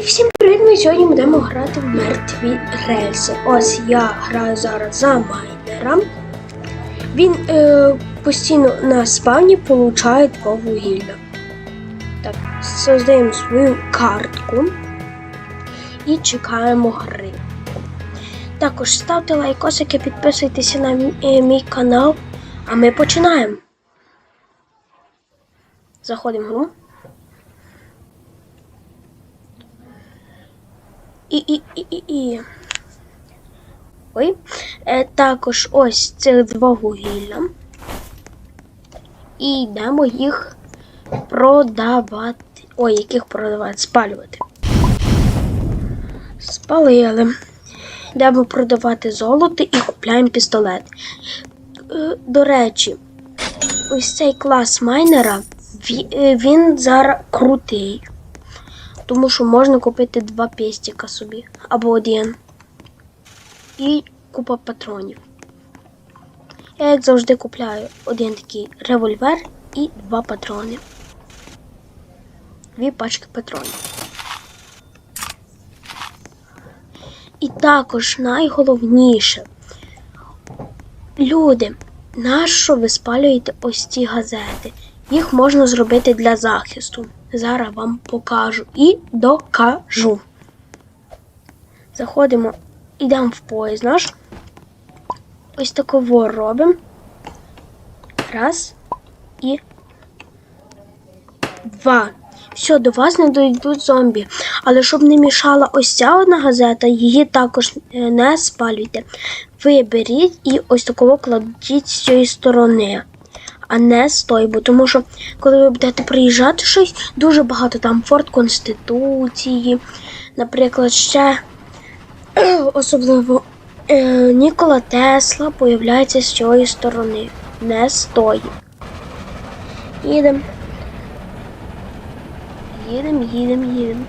всім привіт! Ми сьогодні будемо грати в мертві рельси. Ось я граю зараз за майнера. Він е, постійно на спавні получає по вугілля. Так, создаємо свою картку і чекаємо гри. Також ставте лайкосики, підписуйтеся на е, мій канал, а ми починаємо. Заходимо в гру. І, і, і, і. Ой. Е, також ось цих два вугілля. І йдемо їх продавати. Ой, яких продавати? Спалювати. Спалили. Йдемо продавати золото і купляємо пістолет. Е, до речі, ось цей клас майнера, е, він зараз крутий. Тому що можна купити два пестика собі або один. І купа патронів. Я, як завжди, купляю один такий револьвер і два патрони. Дві пачки патронів. І також найголовніше. Люди, нащо ви спалюєте ось ці газети? Їх можна зробити для захисту. Зараз вам покажу і докажу. Заходимо, йдемо в поїзд наш. Ось такого робимо. Раз і два. Все, до вас не дойдуть зомбі. Але щоб не мішала ось ця одна газета, її також е, не спалюйте. Ви беріть і ось такого кладіть з цієї сторони а не з тому що коли ви будете приїжджати щось, дуже багато там Форт Конституції, наприклад, ще особливо е, Нікола Тесла появляється з цієї сторони, не з тої. Їдемо. Їдемо, їдемо, їдемо.